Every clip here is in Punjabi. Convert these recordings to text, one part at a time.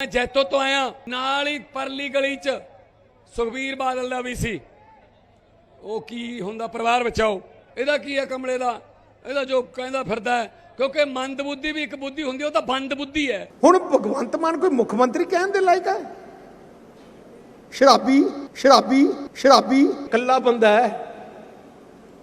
ਮੈਂ ਜੈਤੋ ਤੋਂ ਆਇਆ ਨਾਲ ਹੀ ਪਰਲੀ ਗਲੀ 'ਚ ਸੁਖਬੀਰ ਬਾਦਲ ਦਾ ਵੀ ਸੀ। ਉਹ ਕੀ ਹੁੰਦਾ ਪਰਿਵਾਰ ਬਚਾਓ। ਇਹਦਾ ਕੀ ਹੈ ਕਮਲੇ ਦਾ? ਇਹਦਾ ਜੋ ਕਹਿੰਦਾ ਫਿਰਦਾ ਹੈ ਕਿਉਂਕਿ ਮੰਦ ਬੁੱਧੀ ਵੀ ਇੱਕ ਬੁੱਧੀ ਹੁੰਦੀ ਹੈ, ਉਹ ਤਾਂ ਬੰਦ ਬੁੱਧੀ ਹੈ। ਹੁਣ ਭਗਵੰਤ ਮਾਨ ਕੋਈ ਮੁੱਖ ਮੰਤਰੀ ਕਹਿਣ ਦੇ ਲਾਇਕ ਹੈ? ਸ਼ਰਾਬੀ ਸ਼ਰਾਬੀ ਸ਼ਰਾਬੀ। ਕੱਲਾ ਬੰਦਾ ਹੈ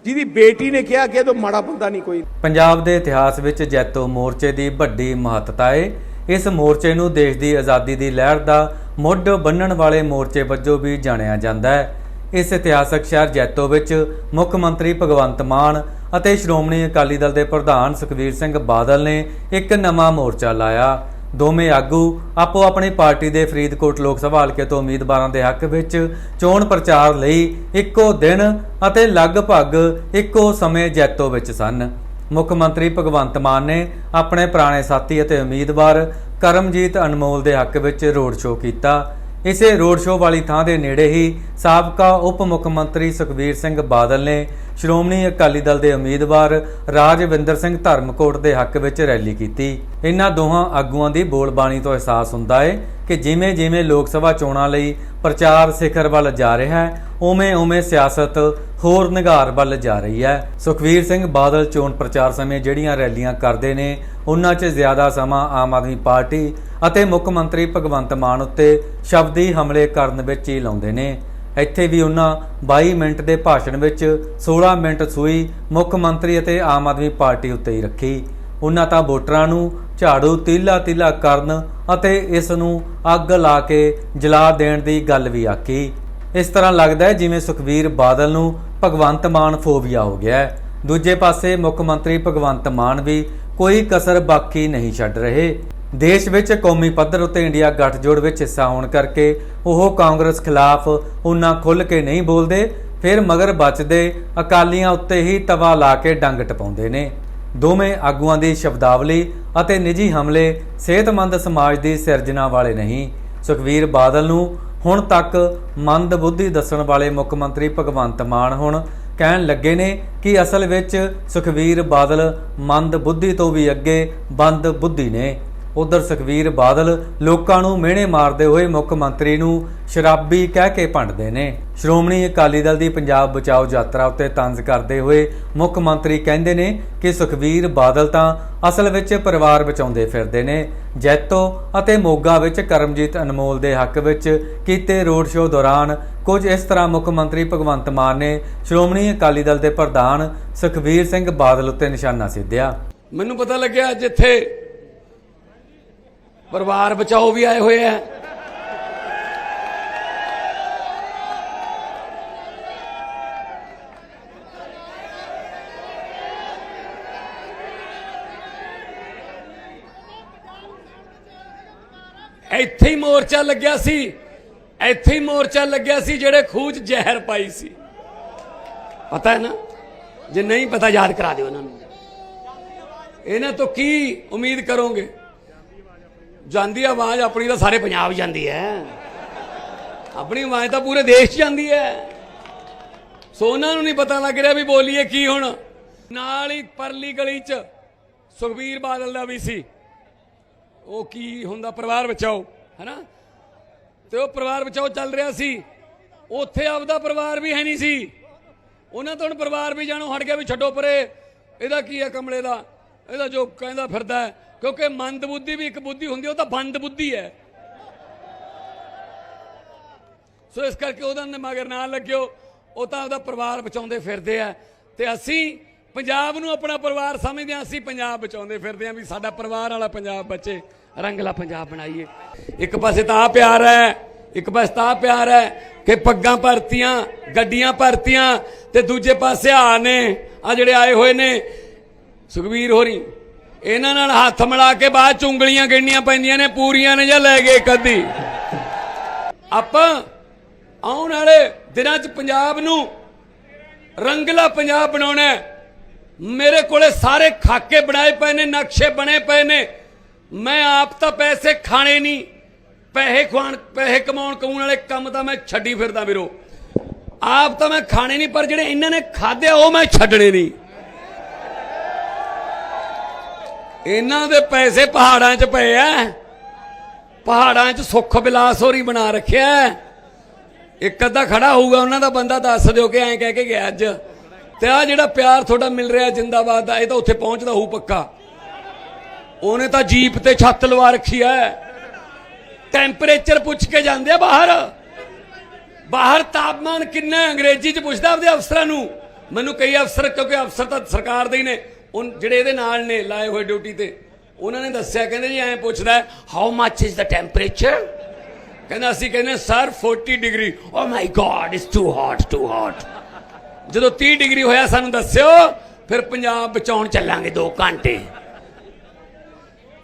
ਜਿਹਦੀ ਬੇਟੀ ਨੇ ਕਿਹਾ ਕਿ ਇਹ ਤੋਂ ਮਾੜਾ ਬੰਦਾ ਨਹੀਂ ਕੋਈ। ਪੰਜਾਬ ਦੇ ਇਤਿਹਾਸ ਵਿੱਚ ਜੈਤੋ ਮੋਰਚੇ ਦੀ ਵੱਡੀ ਮਹੱਤਤਾ ਹੈ ਇਸ ਮੋਰਚੇ ਨੂੰ ਦੇਸ਼ ਦੀ ਆਜ਼ਾਦੀ ਦੀ ਲਹਿਰ ਦਾ ਮੁੱਢ ਬੰਨਣ ਵਾਲੇ ਮੋਰਚੇ ਵਜੋਂ ਵੀ ਜਾਣਿਆ ਜਾਂਦਾ ਹੈ। ਇਸ ਇਤਿਹਾਸਕ ਸ਼ਹਿਰ ਜੈਤੋ ਵਿੱਚ ਮੁੱਖ ਮੰਤਰੀ ਭਗਵੰਤ ਮਾਨ ਅਤੇ ਸ਼੍ਰੋਮਣੀ ਅਕਾਲੀ ਦਲ ਦੇ ਪ੍ਰਧਾਨ ਸੁਖਬੀਰ ਸਿੰਘ ਬਾਦਲ ਨੇ ਇੱਕ ਨਵਾਂ ਮੋਰਚਾ ਲਾਇਆ। ਦੋਵੇਂ ਆਗੂ ਆਪੋ ਆਪਣੀ ਪਾਰਟੀ ਦੇ ਫਰੀਦਕੋਟ ਲੋਕ ਸਭਾ ਹਲਕੇ ਤੋਂ ਉਮੀਦਵਾਰਾਂ ਦੇ ਹੱਕ ਵਿੱਚ ਚੋਣ ਪ੍ਰਚਾਰ ਲਈ ਇੱਕੋ ਦਿਨ ਅਤੇ ਲਗਭਗ ਇੱਕੋ ਸਮੇਂ ਜੈਤੋ ਵਿੱਚ ਸਨ। ਮੁੱਖ ਮੰਤਰੀ ਭਗਵੰਤ ਮਾਨ ਨੇ ਆਪਣੇ ਪੁਰਾਣੇ ਸਾਥੀ ਅਤੇ ਉਮੀਦਵਾਰ ਕਰਮਜੀਤ ਅਨਮੋਲ ਦੇ ਹੱਕ ਵਿੱਚ ਰੋਡ ਸ਼ੋਅ ਕੀਤਾ। ਇਸੇ ਰੋਡ ਸ਼ੋਅ ਵਾਲੀ ਥਾਂ ਦੇ ਨੇੜੇ ਹੀ ਸਾਬਕਾ ਉਪ ਮੁੱਖ ਮੰਤਰੀ ਸੁਖਬੀਰ ਸਿੰਘ ਬਾਦਲ ਨੇ ਸ਼੍ਰੋਮਣੀ ਅਕਾਲੀ ਦਲ ਦੇ ਉਮੀਦਵਾਰ ਰਾਜਵਿੰਦਰ ਸਿੰਘ ਧਰਮਕੋਟ ਦੇ ਹੱਕ ਵਿੱਚ ਰੈਲੀ ਕੀਤੀ। ਇਹਨਾਂ ਦੋਹਾਂ ਆਗੂਆਂ ਦੀ ਬੋਲਬਾਣੀ ਤੋਂ ਅਹਿਸਾਸ ਹੁੰਦਾ ਹੈ ਕਿ ਜਿਵੇਂ ਜਿਵੇਂ ਲੋਕ ਸਭਾ ਚੋਣਾਂ ਲਈ ਪ੍ਰਚਾਰ ਸਿਖਰ ਵੱਲ ਜਾ ਰਿਹਾ ਹੈ ਉਵੇਂ ਉਵੇਂ ਸਿਆਸਤ ਹੋਰ ਨਿਗਾਰ ਵੱਲ ਜਾ ਰਹੀ ਹੈ। ਸੁਖਬੀਰ ਸਿੰਘ ਬਾਦਲ ਚੋਣ ਪ੍ਰਚਾਰ ਸਮੇਂ ਜਿਹੜੀਆਂ ਰੈਲੀਆਂ ਕਰਦੇ ਨੇ, ਉਹਨਾਂ 'ਚ ਜ਼ਿਆਦਾ ਸਮਾਂ ਆਮ ਆਦਮੀ ਪਾਰਟੀ ਅਤੇ ਮੁੱਖ ਮੰਤਰੀ ਭਗਵੰਤ ਮਾਨ ਉੱਤੇ ਸ਼ਬਦੀ ਹਮਲੇ ਕਰਨ ਵਿੱਚ ਹੀ ਲਾਉਂਦੇ ਨੇ। ਇੱਥੇ ਵੀ ਉਹਨਾਂ 22 ਮਿੰਟ ਦੇ ਭਾਸ਼ਣ ਵਿੱਚ 16 ਮਿੰਟ ਸੂਈ ਮੁੱਖ ਮੰਤਰੀ ਅਤੇ ਆਮ ਆਦਮੀ ਪਾਰਟੀ ਉੱਤੇ ਹੀ ਰੱਖੀ। ਉਹਨਾਂ ਤਾਂ ਵੋਟਰਾਂ ਨੂੰ ਝਾੜੂ ਤੀਲਾ ਤੀਲਾ ਕਰਨ ਅਤੇ ਇਸ ਨੂੰ ਅੱਗ ਲਾ ਕੇ ਜਲਾ ਦੇਣ ਦੀ ਗੱਲ ਵੀ ਆਖੀ। ਇਸ ਤਰ੍ਹਾਂ ਲੱਗਦਾ ਹੈ ਜਿਵੇਂ ਸੁਖਬੀਰ ਬਾਦਲ ਨੂੰ ਭਗਵੰਤ ਮਾਨ ਫੋਬੀਆ ਹੋ ਗਿਆ ਹੈ। ਦੂਜੇ ਪਾਸੇ ਮੁੱਖ ਮੰਤਰੀ ਭਗਵੰਤ ਮਾਨ ਵੀ ਕੋਈ ਕਸਰ ਬਾਕੀ ਨਹੀਂ ਛੱਡ ਰਹੇ। ਦੇਸ਼ ਵਿੱਚ ਕੌਮੀ ਪੱਧਰ ਉੱਤੇ ਇੰਡੀਆ ਗੱਠਜੋੜ ਵਿੱਚ ਹਿੱਸਾ ਹੋਣ ਕਰਕੇ ਉਹ ਕਾਂਗਰਸ ਖਿਲਾਫ ਉਹਨਾਂ ਖੁੱਲ੍ਹ ਕੇ ਨਹੀਂ ਬੋਲਦੇ, ਫਿਰ ਮਗਰ ਬਚਦੇ ਅਕਾਲੀਆਂ ਉੱਤੇ ਹੀ ਤਵਾ ਲਾ ਕੇ ਡੰਗ ਟਪਾਉਂਦੇ ਨੇ। ਦੋਵੇਂ ਆਗੂਆਂ ਦੀ ਸ਼ਬਦਾਵਲੀ ਅਤੇ ਨਿੱਜੀ ਹਮਲੇ ਸਿਹਤਮੰਦ ਸਮਾਜ ਦੀ ਸਿਰਜਣਾ ਵਾਲੇ ਨਹੀਂ। ਸੁਖਵੀਰ ਬਾਦਲ ਨੂੰ ਹੁਣ ਤੱਕ ਮੰਦ ਬੁੱਧੀ ਦੱਸਣ ਵਾਲੇ ਮੁੱਖ ਮੰਤਰੀ ਭਗਵੰਤ ਮਾਨ ਹੁਣ ਕਹਿਣ ਲੱਗੇ ਨੇ ਕਿ ਅਸਲ ਵਿੱਚ ਸੁਖਵੀਰ ਬਾਦਲ ਮੰਦ ਬੁੱਧੀ ਤੋਂ ਵੀ ਅੱਗੇ ਬੰਦ ਬੁੱਧੀ ਨੇ। ਉਧਰ ਸੁਖਵੀਰ ਬਾਦਲ ਲੋਕਾਂ ਨੂੰ ਮਿਹਣੇ ਮਾਰਦੇ ਹੋਏ ਮੁੱਖ ਮੰਤਰੀ ਨੂੰ ਸ਼ਰਾਬੀ ਕਹਿ ਕੇ ਭੰਡਦੇ ਨੇ। ਸ਼੍ਰੋਮਣੀ ਅਕਾਲੀ ਦਲ ਦੀ ਪੰਜਾਬ ਬਚਾਓ ਯਾਤਰਾ ਉੱਤੇ ਤੰਜ਼ ਕਰਦੇ ਹੋਏ ਮੁੱਖ ਮੰਤਰੀ ਕਹਿੰਦੇ ਨੇ ਕਿ ਸੁਖਵੀਰ ਬਾਦਲ ਤਾਂ ਅਸਲ ਵਿੱਚ ਪਰਿਵਾਰ ਬਚਾਉਂਦੇ ਫਿਰਦੇ ਨੇ। ਜੈਤੋ ਅਤੇ ਮੋਗਾ ਵਿੱਚ ਕਰਮਜੀਤ ਅਨਮੋਲ ਦੇ ਹੱਕ ਵਿੱਚ ਕੀਤੇ ਰੋਡ ਸ਼ੋਅ ਦੌਰਾਨ ਕੁਝ ਇਸ ਤਰ੍ਹਾਂ ਮੁੱਖ ਮੰਤਰੀ ਭਗਵੰਤ ਮਾਨ ਨੇ ਸ਼੍ਰੋਮਣੀ ਅਕਾਲੀ ਦਲ ਦੇ ਪ੍ਰਧਾਨ ਸੁਖਵੀਰ ਸਿੰਘ ਬਾਦਲ ਉੱਤੇ ਨਿਸ਼ਾਨਾ ਸਿੱਧਿਆ। ਮੈਨੂੰ ਪਤਾ ਲੱਗਿਆ ਜਿੱਥੇ ਪਰਿਵਾਰ ਬਚਾਓ ਵੀ ਆਏ ਹੋਏ ਆ। ਇੱਥੇ ਹੀ ਮੋਰਚਾ ਲੱਗਿਆ ਸੀ। ਇੱਥੇ ਹੀ ਮੋਰਚਾ ਲੱਗਿਆ ਸੀ ਜਿਹੜੇ ਖੂਜ ਜ਼ਹਿਰ ਪਾਈ ਸੀ। ਪਤਾ ਹੈ ਨਾ? ਜੇ ਨਹੀਂ ਪਤਾ ਯਾਦ ਕਰਾ ਦਿਓ ਇਹਨਾਂ ਨੂੰ। ਇਹਨਾਂ ਤੋਂ ਕੀ ਉਮੀਦ ਕਰੋਗੇ? ਜਾਂਦੀ ਆਵਾਜ਼, ਆਪਣੀ ਤਾਂ ਸਾਰੇ ਪੰਜਾਬ ਜਾਂਦੀ ਹੈ ਆਪਣੀ ਆਵਾਜ਼ ਤਾਂ ਪੂਰੇ ਦੇਸ਼ 'ਚ ਜਾਂਦੀ ਹੈ ਸੋ ਉਹਨਾਂ ਨੂੰ ਨਹੀਂ ਪਤਾ ਲੱਗ ਰਿਹਾ ਵੀ ਬੋਲੀਏ ਕੀ ਹੁਣ। ਨਾਲ ਹੀ ਪਰਲੀ ਗਲੀ 'ਚ ਸੁਖਬੀਰ ਬਾਦਲ ਦਾ ਵੀ ਸੀ। ਉਹ ਕੀ ਹੁੰਦਾ, ਪਰਿਵਾਰ ਬਚਾਓ, ਹੈਨਾ? ਤੇ ਉਹ ਪਰਿਵਾਰ ਬਚਾਓ ਚੱਲ ਰਿਹਾ ਸੀ। ਉੱਥੇ ਆਪਦਾ ਪਰਿਵਾਰ ਵੀ ਹੈ ਨਹੀਂ ਸੀ। ਉਹਨਾਂ ਤੋਂ ਹੁਣ ਪਰਿਵਾਰ ਵੀ ਜਾਣੋ, ਹਟ ਗਿਆ ਵੀ ਛੱਡੋ ਪਰੇ। ਇਹਦਾ ਕੀ ਹੈ ਕਮਲੇ ਦਾ? ਇਹਦਾ ਜੋ ਕਹਿੰਦਾ ਫਿਰਦਾ ਹੈ ਕਿਉਂਕਿ ਮੰਦ ਬੁੱਧੀ ਵੀ ਇੱਕ ਬੁੱਧੀ ਹੁੰਦੀ ਉਹ ਤਾਂ ਬੰਦ ਬੁੱਧੀ ਹੈ। ਸੋ ਇਸ ਕਰਕੇ ਉਹਦਾ ਨੇ ਮਗਰ ਨਾ ਲੱਗਿਓ, ਉਹ ਤਾਂ ਉਹਦਾ ਪਰਿਵਾਰ ਬਚਾਉਂਦੇ ਫਿਰਦੇ ਆ। ਤੇ ਅਸੀਂ ਪੰਜਾਬ ਨੂੰ ਆਪਣਾ ਪਰਿਵਾਰ ਸਮਝਦੇ ਆ ਅਸੀਂ ਪੰਜਾਬ ਬਚਾਉਂਦੇ ਫਿਰਦੇ ਆ ਵੀ ਸਾਡਾ ਪਰਿਵਾਰ ਵਾਲਾ ਪੰਜਾਬ ਬਚੇ, ਰੰਗਲਾ ਪੰਜਾਬ ਬਣਾਈਏ। ਇੱਕ ਪਾਸੇ ਤਾਂ ਆ ਪਿਆਰ ਹੈ, ਇੱਕ ਪਾਸੇ ਤਾਂ ਆਹ ਪਿਆਰ ਹੈ ਕਿ ਪੱਗਾਂ ਭਰਤੀਆਂ, ਗੱਡੀਆਂ ਭਰਤੀਆਂ, ਤੇ ਦੂਜੇ ਪਾਸੇ ਆ ਨੇ, ਆ ਜਿਹੜੇ ਆਏ ਹੋਏ ਨੇ। ਸੁਖਵੀਰ ਹੋਰੀ ਇਹਨਾਂ ਨਾਲ ਹੱਥ ਮਿਲਾ ਕੇ ਬਾਅਦ ਚ ਉਂਗਲੀਆਂ ਗਿਣਨੀਆਂ ਪੈਂਦੀਆਂ ਨੇ, ਪੂਰੀਆਂ ਨੇ ਜਾਂ ਲੈ ਗਏ ਕਦੀ ਆਪਾਂ ਆਉਣ ਵਾਲੇ ਦਿਨਾਂ 'ਚ ਪੰਜਾਬ ਨੂੰ ਰੰਗਲਾ ਪੰਜਾਬ ਬਣਾਉਣਾ ਮੇਰੇ ਕੋਲੇ ਸਾਰੇ ਖਾਕੇ ਬਣਾਏ ਪਏ ਨੇ, ਨਕਸ਼ੇ ਬਣੇ ਪਏ ਨੇ। ਮੈਂ ਆਪ ਤਾਂ ਪੈਸੇ ਖਾਣੇ ਨਹੀਂ। ਪੈਸੇ ਖਵਾਣ ਪੈਸੇ ਕਮਾਉਣ ਕਮਾਉਣ ਵਾਲੇ ਕੰਮ ਤਾਂ ਮੈਂ ਛੱਡੀ ਫਿਰਦਾ ਵੀਰੋ। ਆਪ ਤਾਂ ਮੈਂ ਖਾਣੇ ਨਹੀਂ, ਪਰ ਜਿਹੜੇ ਇਹਨਾਂ ਨੇ ਖਾਦੇ ਉਹ ਮੈਂ ਛੱਡਣੇ ਨਹੀਂ। ਇਹਨਾਂ ਦੇ ਪੈਸੇ ਪਹਾੜਾਂ 'ਚ ਪਏ ਆ ਪਹਾੜਾਂ 'ਚ ਸੁੱਖ ਬਿਲਾਸ ਹੋਰੀ ਬਣਾ ਰੱਖਿਆ ਇੱਕ ਅੱਧਾ ਖੜਾ ਹੋਊਗਾ, ਉਹਨਾਂ ਦਾ ਬੰਦਾ ਦੱਸ ਦਿਓ ਕਿ ਐਂ ਕਹਿ ਕੇ ਗਿਆ ਅੱਜ। ਤੇ ਆ ਜਿਹੜਾ ਪਿਆਰ ਤੁਹਾਡਾ ਮਿਲ ਰਿਹਾ ਜਿੰਦਾਬਾਦ ਦਾ, ਇਹ ਤਾਂ ਉੱਥੇ ਪਹੁੰਚਦਾ ਹੋਊ ਪੱਕਾ। ਉਹਨੇ ਤਾਂ ਜੀਪ ਤੇ ਛੱਤ ਲਵਾ ਰੱਖੀ ਹੈ ਟੈਂਪਰੇਚਰ ਪੁੱਛ ਕੇ ਜਾਂਦੇ ਆ ਬਾਹਰ। ਬਾਹਰ ਤਾਪਮਾਨ ਕਿੰਨਾ ਅੰਗਰੇਜ਼ੀ ਚ ਪੁੱਛਦਾ ਆਪਦੇ ਅਫਸਰਾਂ ਨੂੰ। ਮੈਨੂੰ ਕਈ ਅਫਸਰ, ਕਿਉਂਕਿ ਅਫਸਰ ਤਾਂ ਸਰਕਾਰ ਦੇ ਹੀ ਨੇ। ਉਹ ਜਿਹੜੇ ਇਹਦੇ ਨਾਲ ਨੇ ਲਾਏ ਹੋਏ ਡਿਊਟੀ ਤੇ, ਉਹਨਾਂ ਨੇ ਦੱਸਿਆ, ਕਹਿੰਦੇ ਜੀ ਐਂ ਪੁੱਛਦਾ how much is the temperature ਕਹਿੰਦਾ, ਅਸੀਂ ਕਹਿੰਦੇ sir 40 degree oh my God it's too hot too hot ਜਦੋਂ 30 ਡਿਗਰੀ ਹੋਇਆ, ਸਾਨੂੰ ਦੱਸਿਓ, ਫਿਰ ਪੰਜਾਬ ਬਚਾਉਣ ਚੱਲਾਂਗੇ 2 ਘੰਟੇ।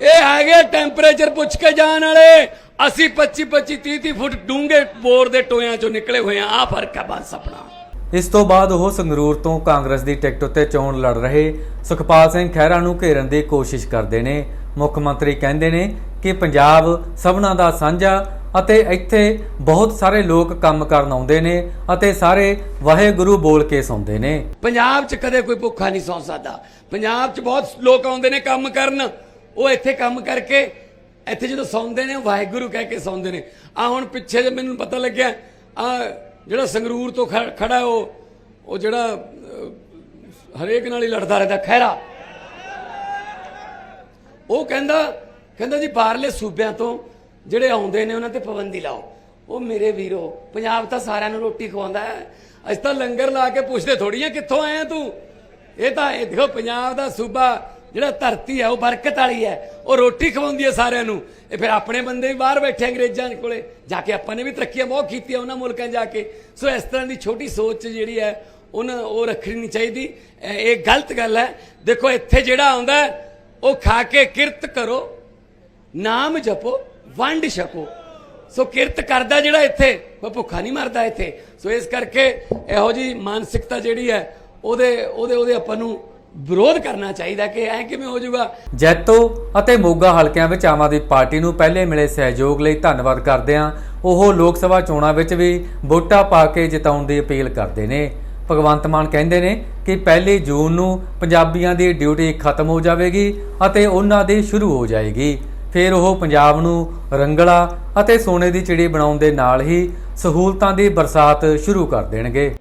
ਇਹ ਹੈਗੇ ਟੈਂਪਰੇਚਰ ਪੁੱਛ ਕੇ ਜਾਣ ਵਾਲੇ। ਅਸੀਂ 25 25 30 30 ਫੁੱਟ ਡੂੰਘੇ ਬੋਰ ਦੇ ਟੋਇਆਂ ਚੋਂ ਨਿਕਲੇ ਹੋਏ ਆ ਆ ਫ਼ਰਕ ਹੈ ਬਸ ਆਪਣਾ। ਇਸ ਤੋਂ ਬਾਅਦ ਉਹ ਸੰਗਰੂਰ ਤੋਂ ਕਾਂਗਰਸ ਦੀ ਟਿਕਟ ਉੱਤੇ ਚੋਣ ਲੜ ਰਹੇ ਸੁਖਪਾਲ ਸਿੰਘ ਖਹਿਰਾ ਨੂੰ ਘੇਰਨ ਦੀ ਕੋਸ਼ਿਸ਼ ਕਰਦੇ ਨੇ। ਮੁੱਖ ਮੰਤਰੀ ਕਹਿੰਦੇ ਨੇ ਕਿ ਪੰਜਾਬ ਸਭਨਾਂ ਦਾ ਸਾਂਝਾ ਅਤੇ ਇੱਥੇ ਬਹੁਤ ਸਾਰੇ ਲੋਕ ਕੰਮ ਕਰਨ ਆਉਂਦੇ ਨੇ ਅਤੇ ਸਾਰੇ ਵਾਹਿਗੁਰੂ ਬੋਲ ਕੇ ਸੌਂਦੇ ਨੇ। ਪੰਜਾਬ 'ਚ ਕਦੇ ਕੋਈ ਭੁੱਖਾ ਨਹੀਂ ਸੌਂ ਸਕਦਾ। ਪੰਜਾਬ 'ਚ ਬਹੁਤ ਲੋਕ ਆਉਂਦੇ ਨੇ ਕੰਮ ਕਰਨ। ਉਹ ਇੱਥੇ ਕੰਮ ਕਰਕੇ ਇੱਥੇ ਜਦੋਂ ਸੌਂਦੇ ਨੇ ਵਾਹਿਗੁਰੂ ਕਹਿ ਕੇ ਸੌਂਦੇ ਨੇ। ਆ ਹੁਣ ਪਿੱਛੇ ਜੇ ਮੈਨੂੰ ਪਤਾ ਲੱਗਿਆ ਆ ਜਿਹੜਾ ਸੰਗਰੂਰ ਤੋਂ ਖੜਾ ਉਹ ਉਹ ਜਿਹੜਾ ਅਹ, ਹਰੇਕ ਨਾਲ ਹੀ ਲੜਦਾ ਰਹਿੰਦਾ ਖਹਿਰਾ। ਉਹ ਕਹਿੰਦਾ ਕਹਿੰਦਾ ਜੀ ਬਾਹਰਲੇ ਸੂਬਿਆਂ ਤੋਂ ਜਿਹੜੇ ਆਉਂਦੇ ਨੇ ਉਹਨਾਂ ਤੇ ਪਾਬੰਦੀ ਲਾਓ। ਉਹ ਮੇਰੇ ਵੀਰੋ ਪੰਜਾਬ ਤਾਂ ਸਾਰਿਆਂ ਨੂੰ ਰੋਟੀ ਖਵਾਉਂਦਾ ਹੈ। ਅਸੀਂ ਤਾਂ ਲੰਗਰ ਲਾ ਕੇ ਪੁੱਛਦੇ ਥੋੜੀ ਆ ਕਿੱਥੋਂ ਆਇਆ ਤੂੰ? ਇਹ ਤਾਂ ਇਹ ਦੇਖੋ ਪੰਜਾਬ ਦਾ ਸੂਬਾ ਜਿਹੜਾ ਧਰਤੀ ਹੈ ਉਹ ਬਰਕਤ ਵਾਲੀ ਹੈ। ਉਹ ਰੋਟੀ ਖਵਾਉਂਦੀ ਹੈ ਸਾਰਿਆਂ ਨੂੰ। ਇਹ ਫਿਰ ਆਪਣੇ ਬੰਦੇ ਵੀ ਬਾਹਰ ਬੈਠੇ ਅੰਗਰੇਜ਼ਾਂ ਕੋਲੇ। ਜਾ ਕੇ ਆਪਾਂ ਨੇ ਵੀ ਤਰੱਕੀਆਂ ਬਹੁਤ ਕੀਤੀਆਂ ਉਹਨਾਂ ਮੁਲਕਾਂ 'ਚ ਜਾ ਕੇ। ਸੋ ਇਸ ਤਰ੍ਹਾਂ ਦੀ ਛੋਟੀ ਸੋਚ ਜਿਹੜੀ ਹੈ, ਉਹਨਾਂ ਉਹ ਰੱਖਣੀ ਨਹੀਂ ਚਾਹੀਦੀ। ਇਹ ਗਲਤ ਗੱਲ ਹੈ। ਦੇਖੋ, ਇੱਥੇ ਜਿਹੜਾ ਆਉਂਦਾ ਉਹ ਖਾ ਕੇ ਕਿਰਤ ਕਰੋ, ਨਾਮ ਜਪੋ, ਵੰਡ ਛਕੋ। ਸੋ ਕਿਰਤ ਕਰਦਾ ਜਿਹੜਾ ਇੱਥੇ ਉਹ ਭੁੱਖਾ ਨਹੀਂ ਮਰਦਾ ਇੱਥੇ। ਸੋ ਇਸ ਕਰਕੇ ਇਹੋ ਜੀ ਮਾਨਸਿਕਤਾ ਜਿਹੜੀ ਹੈ, ਉਹਦੇ ਉਹਦੇ ਉਹਦੇ ਆਪਾਂ ਨੂੰ ਵਿਰੋਧ ਕਰਨਾ ਚਾਹੀਦਾ ਕਿ ਐ ਕਿਵੇਂ ਹੋ ਜਾਊਗਾ? ਜੈਤੋ ਅਤੇ ਮੋਗਾ ਹਲਕਿਆਂ ਵਿੱਚ ਆਮ ਆਦਮੀ ਪਾਰਟੀ ਨੂੰ ਪਹਿਲੇ ਮਿਲੇ ਸਹਿਯੋਗ ਲਈ ਧੰਨਵਾਦ ਕਰਦੇ ਹਾਂ। ਉਹ ਲੋਕ ਸਭਾ ਚੋਣਾਂ ਵਿੱਚ ਵੀ ਵੋਟਾਂ ਪਾ ਕੇ ਜਿਤਾਉਣ ਦੀ ਅਪੀਲ ਕਰਦੇ ਨੇ। ਭਗਵੰਤ ਮਾਨ ਕਹਿੰਦੇ ਨੇ ਕਿ ਪਹਿਲੀ ਜੂਨ ਨੂੰ ਪੰਜਾਬੀਆਂ ਦੀ ਡਿਊਟੀ ਖਤਮ ਹੋ ਜਾਵੇਗੀ ਅਤੇ ਉਹਨਾਂ ਦੀ ਸ਼ੁਰੂ ਹੋ ਜਾਏਗੀ। ਫਿਰ ਉਹ ਪੰਜਾਬ ਨੂੰ ਰੰਗਲਾ ਅਤੇ ਸੋਨੇ ਦੀ ਚਿੜੀ ਬਣਾਉਣ ਦੇ ਨਾਲ ਹੀ ਸਹੂਲਤਾਂ ਦੀ ਬਰਸਾਤ ਸ਼ੁਰੂ ਕਰ ਦੇਣਗੇ।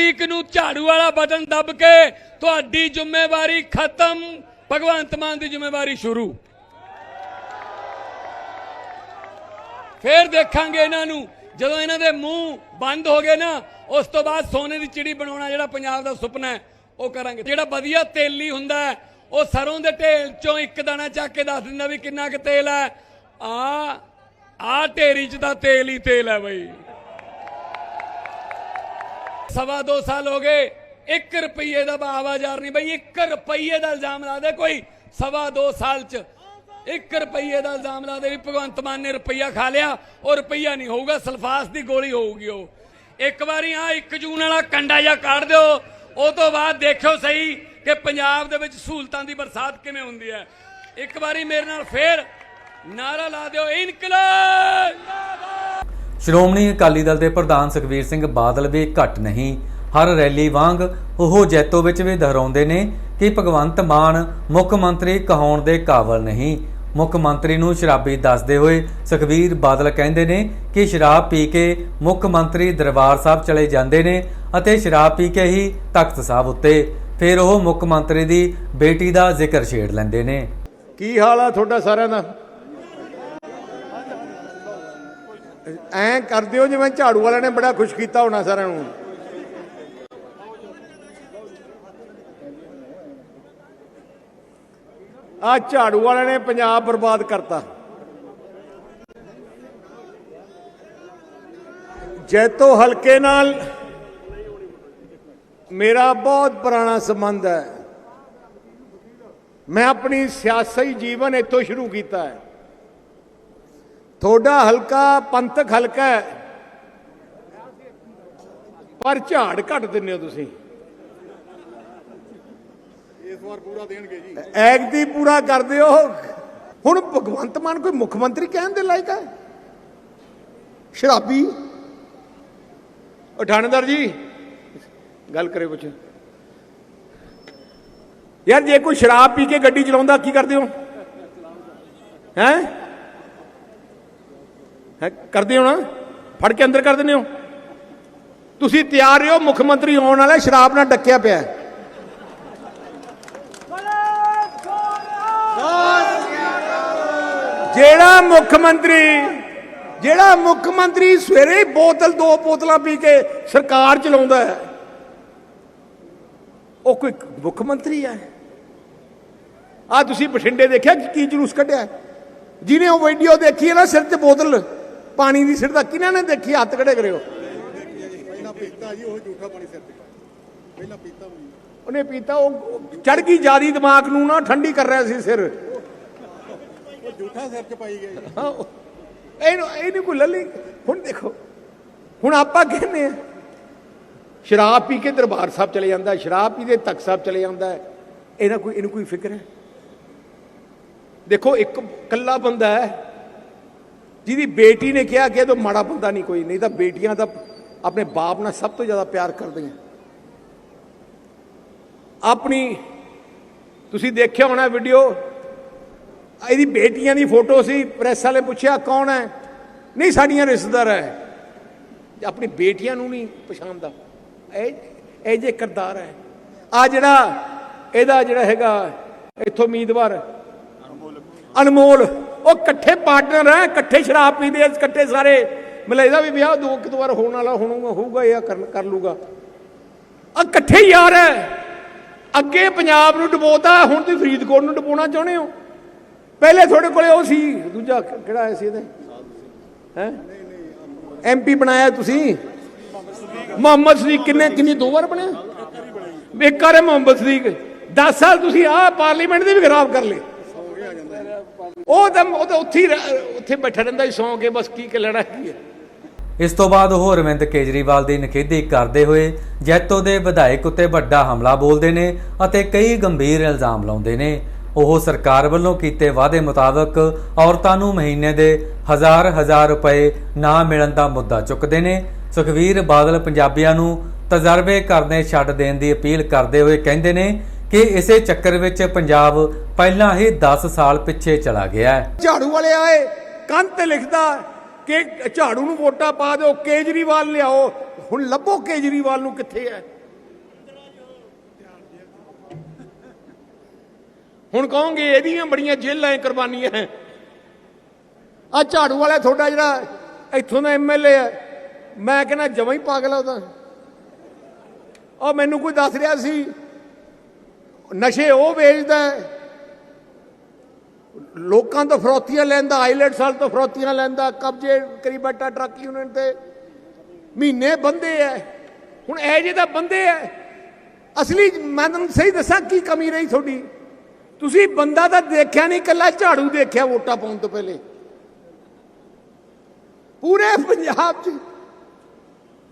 ਤਰੀਕ ਨੂੰ ਝਾੜੂ ਵਾਲਾ ਬਟਨ ਦੱਬ ਕੇ ਤੁਹਾਡੀ ਜ਼ਿੰਮੇਵਾਰੀ ਖਤਮ। ਭਗਵੰਤ ਮਾਨ ਦੀ ਜ਼ਿੰਮੇਵਾਰੀ ਸ਼ੁਰੂ। ਫੇਰ ਦੇਖਾਂਗੇ ਇਹਨਾਂ ਨੂੰ। ਜਦੋਂ ਇਹਨਾਂ ਦੇ ਮੂੰਹ ਬੰਦ ਹੋ ਗਏ ਨਾ, ਉਸ ਤੋਂ ਬਾਅਦ ਸੋਨੇ ਦੀ ਚਿੜੀ ਬਣਾਉਣਾ ਜਿਹੜਾ ਪੰਜਾਬ ਦਾ ਸੁਪਨਾ ਹੈ, ਉਹ ਕਰਾਂਗੇ। ਜਿਹੜਾ ਵਧੀਆ ਤੇਲੀ ਹੁੰਦਾ ਉਹ ਸਰੋਂ ਦੇ ਢੇਲ ਚੋਂ ਇੱਕ ਦਾਣਾ ਚੱਕ ਕੇ ਦੱਸ ਦਿੰਦਾ ਵੀ ਕਿੰਨਾ ਕੁ ਤੇਲ ਹੈ। ਆ ਆ ਢੇਰੀ ਚ ਤਾਂ ਤੇਲ ਹੀ ਤੇਲ ਹੈ ਬਈ। ਸਵਾ ਦੋ ਸਾਲ ਹੋ ਗਏ 1 ਰੁਪਏ ਦਾ ਆਵਾਜ਼ਾਰ ਨਹੀਂ ਬਈ 1 ਰੁਪਏ ਦਾ ਇਲਜ਼ਾਮ ਲਾ ਦੇ ਕੋਈ, ਸਵਾ ਦੋ ਸਾਲ ਚ। 1 ਰੁਪਏ ਦਾ ਇਲਜ਼ਾਮ ਲਾ ਦੇ ਵੀ ਭਗਵੰਤ ਮਾਨ ਨੇ ਰੁਪਈਆ ਖਾ ਲਿਆ, ਉਹ ਰੁਪਈਆ ਨਹੀਂ ਹੋਊਗਾ, ਸਲਫਾਸ ਦੀ ਗੋਲੀ ਹੋਊਗੀ ਉਹ। ਇੱਕ ਵਾਰੀ ਆ 1 ਜੂਨ ਵਾਲਾ ਕੰਡਾ ਜਾਂ ਕੱਢ ਦਿਓ, ਉਹ ਤੋਂ ਬਾਅਦ ਦੇਖਿਓ ਸਹੀ ਕਿ ਪੰਜਾਬ ਦੇ ਵਿੱਚ ਸਹੂਲਤਾਂ ਦੀ ਬਰਸਾਤ ਕਿਵੇਂ ਹੁੰਦੀ ਹੈ। ਇੱਕ ਵਾਰੀ ਮੇਰੇ ਨਾਲ ਫੇਰ ਨਾਰਾ ਲਾ ਦਿਓ, ਇਨਕਲਾਬ! ਸ਼੍ਰੋਮਣੀ ਅਕਾਲੀ ਦਲ ਦੇ ਪ੍ਰਧਾਨ ਸੁਖਬੀਰ ਸਿੰਘ ਬਾਦਲ ਵੀ ਘੱਟ ਨਹੀਂ। ਹਰ ਰੈਲੀ ਵਾਂਗ ਉਹ ਜੈਤੋ ਵਿੱਚ ਵੀ ਦੁਹਰਾਉਂਦੇ ਨੇ ਕਿ ਭਗਵੰਤ ਮਾਨ ਮੁੱਖ ਮੰਤਰੀ ਕਹਾਉਣ ਦੇ ਕਾਬਲ ਨਹੀਂ। ਮੁੱਖ ਮੰਤਰੀ ਨੂੰ ਸ਼ਰਾਬੀ ਦੱਸਦੇ ਹੋਏ ਸੁਖਬੀਰ ਬਾਦਲ ਕਹਿੰਦੇ ਨੇ ਕਿ ਸ਼ਰਾਬ ਪੀ ਕੇ ਮੁੱਖ ਮੰਤਰੀ ਦਰਬਾਰ ਸਾਹਿਬ ਚਲੇ ਜਾਂਦੇ ਨੇ ਅਤੇ ਸ਼ਰਾਬ ਪੀ ਕੇ ਹੀ ਤਖਤ ਸਾਹਿਬ ਉੱਤੇ। ਫਿਰ ਉਹ ਮੁੱਖ ਮੰਤਰੀ ਦੀ ਬੇਟੀ ਦਾ ਜ਼ਿਕਰ ਛੇੜ ਲੈਂਦੇ ਨੇ। ਕੀ ਹਾਲ ਆ ਤੁਹਾਡਾ ਸਾਰਿਆਂ ਦਾ? ਐਂ ਕਰ ਦਿਓ ਜਿਵੇਂ ਝਾੜੂ ਵਾਲਿਆਂ ਨੇ ਬੜਾ ਖੁਸ਼ ਕੀਤਾ ਹੋਣਾ ਸਾਰਿਆਂ ਨੂੰ। ਆ ਝਾੜੂ ਵਾਲਿਆਂ ਨੇ ਪੰਜਾਬ ਬਰਬਾਦ ਕਰਤਾ। ਜੈਤੋ ਹਲਕੇ ਨਾਲ ਮੇਰਾ ਬਹੁਤ ਪੁਰਾਣਾ ਸੰਬੰਧ ਹੈ। ਮੈਂ ਆਪਣੀ ਸਿਆਸੀ ਜੀਵਨ ਇੱਥੋਂ ਸ਼ੁਰੂ ਕੀਤਾ ਹੈ। ਤੁਹਾਡਾ ਹਲਕਾ ਪੰਥਕ ਹਲਕਾ ਹੈ। ਪਰ ਝਾੜ ਘੱਟ ਦਿੰਦੇ ਹੋ ਤੁਸੀਂ। ਇਸ ਵਾਰ ਪੂਰਾ ਦੇਣਗੇ ਜੀ। ਐਗ ਦੀ ਪੂਰਾ ਕਰਦੇ ਹੋ ਹੁਣ ਭਗਵੰਤ ਮਾਨ ਕੋਈ ਮੁੱਖ ਮੰਤਰੀ ਕਹਿਣ ਦੇ ਲਾਇਕ ਹੈ? ਸ਼ਰਾਬੀ? ਉਹ ਥਾਣੇਦਾਰ ਜੀ ਗੱਲ ਕਰੇ ਕੁਛ। ਯਾਰ ਜੇ ਕੋਈ ਸ਼ਰਾਬ ਪੀ ਕੇ ਗੱਡੀ ਚਲਾਉਂਦਾ ਕੀ ਕਰਦੇ ਹੋ? ਹੈ? ਹੈ, ਕਰਦੇ ਹੋ ਨਾ? ਫੜ ਕੇ ਅੰਦਰ ਕਰ ਦਿੰਦੇ ਹੋ। ਤੁਸੀਂ ਤਿਆਰ ਹੋ ਮੁੱਖ ਮੰਤਰੀ ਆਉਣ ਵਾਲਾ ਸ਼ਰਾਬ ਨਾਲ ਡੱਕਿਆ ਪਿਆ ਜਿਹੜਾ ਮੁੱਖ ਮੰਤਰੀ, ਜਿਹੜਾ ਮੁੱਖ ਮੰਤਰੀ ਸਵੇਰੇ ਬੋਤਲ, ਦੋ ਬੋਤਲਾਂ ਪੀ ਕੇ ਸਰਕਾਰ ਚਲਾਉਂਦਾ ਹੈ, ਉਹ ਕੋਈ ਮੁੱਖ ਮੰਤਰੀ ਹੈ। ਆ ਤੁਸੀਂ ਬਠਿੰਡੇ ਦੇਖਿਆ ਕੀ ਜਲੂਸ ਕੱਢਿਆ ਜਿਹਨੇ ਉਹ ਵੀਡੀਓ ਦੇਖੀ ਹੈ ਨਾ, ਸਿਰ 'ਚ ਬੋਤਲ। ਪਾਣੀ ਦੀ ਸਿਰ ਦਾ ਕਿਹਨਾਂ ਨੇ ਦੇਖੀ? ਹੱਥ ਖੜੇ ਕਰਿਓ। ਪਹਿਲਾਂ ਪੀਤਾ ਜੀ ਉਹ ਝੂਠਾ ਪਾਣੀ ਸਿਰ ਤੇ। ਪਹਿਲਾਂ ਪੀਤਾ। ਉਹਨੇ ਪੀਤਾ ਉਹ ਚੜ ਗਈ ਜਿਆਦੀ ਦਿਮਾਗ ਨੂੰ ਨਾ ਠੰਡੀ ਕਰ ਰਿਹਾ ਸੀ ਸਿਰ। ਉਹ ਝੂਠਾ ਸਿਰ 'ਚ ਪਾਈ ਗਿਆ ਹਾਂ ਇਹਨੂੰ ਇਹਨੂੰ ਕੋਈ ਲੱਲੀ? ਹੁਣ ਦੇਖੋ ਹੁਣ ਆਪਾਂ ਕਹਿੰਦੇ ਆ ਸ਼ਰਾਬ ਪੀ ਕੇ ਦਰਬਾਰ ਸਾਹਿਬ ਚਲੇ ਜਾਂਦਾ ਸ਼ਰਾਬ ਪੀ ਕੇ ਤਖਤ ਸਾਹਿਬ ਚਲੇ ਜਾਂਦਾ ਹੈ। ਇਹਨਾਂ ਕੋਈ ਇਹਨੂੰ ਕੋਈ ਫਿਕਰ ਹੈ? ਦੇਖੋ ਇੱਕ ਕੱਲਾ ਬੰਦਾ ਹੈ ਜਿਹਦੀ ਬੇਟੀ ਨੇ ਕਿਹਾ ਕਿ ਇਹ ਤਾਂ ਮਾੜਾ ਬੰਦਾ ਨਹੀਂ ਕੋਈ, ਨਹੀਂ ਤਾਂ ਬੇਟੀਆਂ ਤਾਂ ਆਪਣੇ ਬਾਪ ਨਾਲ ਸਭ ਤੋਂ ਜ਼ਿਆਦਾ ਪਿਆਰ ਕਰਦੀਆਂ। ਆਪਣੀ, ਤੁਸੀਂ ਦੇਖਿਆ ਹੋਣਾ ਵੀਡੀਓ ਇਹਦੀ ਬੇਟੀਆਂ ਦੀ ਫੋਟੋ ਸੀ, ਪ੍ਰੈਸ ਵਾਲੇ ਪੁੱਛਿਆ ਕੌਣ ਹੈ? ਨਹੀਂ, ਸਾਡੀਆਂ ਰਿਸ਼ਤੇਦਾਰ ਹੈ। ਆਪਣੀ ਬੇਟੀਆਂ ਨੂੰ ਨਹੀਂ ਪਛਾਣਦਾ। ਇਹ ਇਹ ਜੇ ਕਰਦਾਰ ਹੈ। ਆ ਜਿਹੜਾ, ਇਹਦਾ ਜਿਹੜਾ ਹੈਗਾ, ਇੱਥੋਂ ਉਮੀਦਵਾਰ, ਅਨਮੋਲ। ਉਹ ਇਕੱਠੇ ਪਾਰਟਨਰ ਹੈ ਇਕੱਠੇ ਸ਼ਰਾਬ ਪੀਂਦੇ ਆ, ਇਕੱਠੇ ਸਾਰੇ। ਮਤਲਬ ਇਹਦਾ ਵੀ ਵਿਆਹ ਦੋ ਕਿਤ ਵਾਰ ਹੋਣ ਵਾਲਾ ਹੋਣੂਗਾ, ਹੋਊਗਾ ਇਹ ਕਰ ਕਰ ਲੂਗਾ। ਆ ਇਕੱਠੇ ਯਾਰ ਹੈ ਅੱਗੇ ਪੰਜਾਬ ਨੂੰ ਡਬੋਤਾ, ਹੁਣ ਤੁਸੀਂ ਫਰੀਦਕੋਟ ਨੂੰ ਡਬੋਣਾ ਚਾਹੁੰਦੇ ਹੋ? ਪਹਿਲੇ ਤੁਹਾਡੇ ਕੋਲੇ ਉਹ ਸੀ, ਦੂਜਾ ਕਿਹੜਾ ਆਇਆ ਸੀ ਇਹਦੇ? ਹੈ? ਐਮਪੀ ਬਣਾਇਆ ਤੁਸੀਂ? ਮੁਹੰਮਦ ਸਦੀਕ ਕਿੰਨੇ ਕਿੰਨੀ ਦੋ ਵਾਰ ਬਣਿਆ? ਇੱਕ ਵਾਰ ਮੁਹੰਮਦ ਸਦੀਕ। 10 ਸਾਲ ਤੁਸੀਂ ਆ ਪਾਰਲੀਮੈਂਟ ਦੇ ਵੀ ਖਰਾਬ ਕਰ ਲਏ। ਉਹ ਤਾਂ ਉਹ ਤਾਂ ਉੱਥੇ ਉੱਥੇ ਬੈਠਾ ਰਹਿੰਦਾ ਸੀ, ਸੌਂ ਕੇ ਬਸ ਕੀ ਕਿ ਲੈਣਾ ਕੀ ਹੈ। ਇਸ ਤੋਂ ਬਾਅਦ ਉਹ ਅਰਵਿੰਦ ਕੇਜਰੀਵਾਲ ਦੀ ਨਿਖੇਧੀ ਕਰਦੇ ਹੋਏ ਜੈਤੋ ਦੇ ਵਿਧਾਇਕ ਉੱਤੇ ਵੱਡਾ ਹਮਲਾ ਬੋਲਦੇ ਨੇ ਅਤੇ ਕਈ ਗੰਭੀਰ ਇਲਜ਼ਾਮ ਲਾਉਂਦੇ ਨੇ। ਉਹ ਸਰਕਾਰ ਵੱਲੋਂ ਕੀਤੇ ਵਾਅਦੇ ਮੁਤਾਬਕ ਔਰਤਾਂ ਨੂੰ ਮਹੀਨੇ ਦੇ ਹਜ਼ਾਰ ਹਜ਼ਾਰ ਰੁਪਏ ਨਾ ਮਿਲਣ ਦਾ ਮੁੱਦਾ ਚੁੱਕਦੇ ਨੇ। ਸੁਖਵੀਰ ਬਾਦਲ ਪੰਜਾਬੀਆਂ ਨੂੰ ਤਜਰਬੇ ਕਰਨੇ ਛੱਡ ਦੇਣ ਦੀ ਅਪੀਲ ਕਰਦੇ ਹੋਏ ਕਹਿੰਦੇ ਨੇ ਕਿ ਇਸੇ ਚੱਕਰ ਵਿੱਚ ਪੰਜਾਬ ਪਹਿਲਾਂ ਹੀ 10 ਸਾਲ ਪਿੱਛੇ ਚਲਾ ਗਿਆ ਹੈ। ਝਾੜੂ ਵਾਲੇ ਆਏ ਕੰਨ ਤੇ ਲਿਖਦਾ ਕਿ ਝਾੜੂ ਨੂੰ ਵੋਟਾਂ ਪਾ ਦਿਓ, ਕੇਜਰੀਵਾਲ ਲਿਆਓ। ਹੁਣ ਲੱਭੋ ਕੇਜਰੀਵਾਲ ਨੂੰ ਕਿੱਥੇ ਹੈ? ਹੁਣ ਕਹੋਗੇ, ਇਹਦੀਆਂ ਬੜੀਆਂ ਜੇਲਾਂ ਕੁਰਬਾਨੀਆਂ ਹੈ ਆ ਝਾੜੂ ਵਾਲਾ ਤੁਹਾਡਾ ਜਿਹੜਾ ਇੱਥੋਂ ਦਾ ਐਮਐਲਏ ਹੈ, ਮੈਂ ਕਹਿੰਦਾ ਜਮਾਂ ਹੀ ਪਾਗਲ ਆ ਉਹ ਉਹ ਮੈਨੂੰ ਕੋਈ ਦੱਸ ਰਿਹਾ ਸੀ ਨਸ਼ੇ ਉਹ ਵੇਚਦਾ ਹੈ। ਲੋਕਾਂ ਤੋਂ ਫਰੋਤੀਆਂ ਲੈਂਦਾ ਆਈਲੈਟਸ ਵਾਲ ਤੋਂ ਫਰੋਤੀਆਂ ਲੈਂਦਾ, ਕਬਜ਼ੇ ਕਰੀ ਬੈਠਾ ਟਰੱਕ ਯੂਨੀਅਨ ਤੇ। ਮਹੀਨੇ ਬੰਦੇ ਐ। ਹੁਣ ਇਹ ਜਿਹੇ ਤਾਂ ਬੰਦੇ ਐ। ਅਸਲੀ ਮੈਂ ਤੁਹਾਨੂੰ ਸਹੀ ਦੱਸਾਂ ਕੀ ਕਮੀ ਰਹੀ ਤੁਹਾਡੀ। ਤੁਸੀਂ ਬੰਦਾ ਤਾਂ ਦੇਖਿਆ ਨਹੀਂ ਕੱਲਾ ਝਾੜੂ ਦੇਖਿਆ ਵੋਟਾਂ ਪਾਉਣ ਤੋਂ ਪਹਿਲੇ। ਪੂਰੇ ਪੰਜਾਬ 'ਚ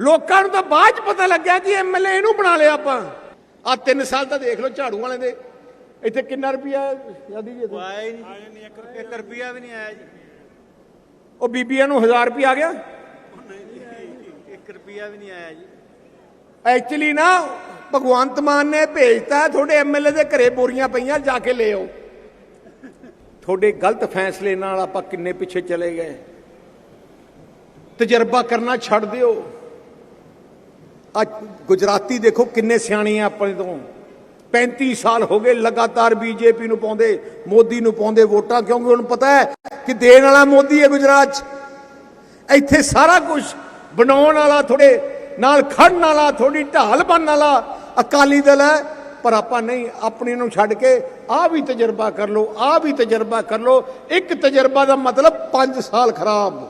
ਲੋਕਾਂ ਨੂੰ ਤਾਂ ਬਾਅਦ 'ਚ ਪਤਾ ਲੱਗਿਆ ਕਿ ਐਮਐਲਏ ਇਹਨੂੰ ਬਣਾ ਲਿਆ ਆਪਾਂ। ਆ 3 ਸਾਲ ਤਾਂ ਦੇਖ ਲਓ ਝਾੜੂ ਵਾਲੇ ਦੇ। ਇੱਥੇ ਕਿੰਨਾ ਰੁਪਿਆ ਯਾਦੀ ਜੀ ਇੱਥੇ? ਆਇਆ ਹੀ ਨਹੀਂ। 1 ਰੁਪਿਆ ਵੀ ਨਹੀਂ ਆਇਆ ਜੀ। ਉਹ ਬੀਬੀਆਂ ਨੂੰ 1000 ਰੁਪਿਆ ਆ ਗਿਆ? 1 ਰੁਪਿਆ ਵੀ ਨਹੀਂ ਆਇਆ ਜੀ। ਐਕਚੁਅਲੀ ਨਾ ਭਗਵੰਤ ਮਾਨ ਨੇ ਭੇਜਤਾ ਤੁਹਾਡੇ ਐਮਐਲਏ ਦੇ ਘਰੇ ਬੋਰੀਆਂ ਪਈਆਂ ਜਾ ਕੇ ਲੈ ਆਓ ਤੁਹਾਡੇ ਗਲਤ ਫੈਸਲੇ ਨਾਲ ਆਪਾਂ ਕਿੰਨੇ ਪਿੱਛੇ ਚਲੇ ਗਏ। ਤਜਰਬਾ ਕਰਨਾ ਛੱਡ ਦਿਓ। ਅੱਜ ਗੁਜਰਾਤੀ ਦੇਖੋ ਕਿੰਨੇ ਸਿਆਣੇ ਆ ਆਪਣੇ ਤੋਂ। 35 ਸਾਲ ਹੋ ਗਏ ਲਗਾਤਾਰ ਬੀਜੇਪੀ ਨੂੰ ਪਾਉਂਦੇ, ਮੋਦੀ ਨੂੰ ਪਾਉਂਦੇ ਵੋਟਾਂ, ਕਿਉਂਕਿ ਉਹਨੂੰ ਪਤਾ ਹੈ ਕਿ ਦੇਣ ਵਾਲਾ ਮੋਦੀ ਹੈ ਗੁਜਰਾਤ 'ਚ। ਇੱਥੇ ਸਾਰਾ ਕੁਝ ਬਣਾਉਣ ਵਾਲਾ ਥੋੜੇ ਨਾਲ ਖੜਨ ਵਾਲਾ ਥੋੜੀ ਢਾਲ ਬਣਨ ਵਾਲਾ ਅਕਾਲੀ ਦਲ ਹੈ। ਪਰ ਆਪਾਂ ਨਹੀਂ, ਆਪਣੇ ਨੂੰ ਛੱਡ ਕੇ ਆ ਵੀ ਤਜਰਬਾ ਕਰ ਲਓ ਆ ਵੀ ਤਜਰਬਾ ਕਰ ਲਓ। ਇੱਕ ਤਜਰਬਾ ਦਾ ਮਤਲਬ 5 ਸਾਲ ਖਰਾਬ।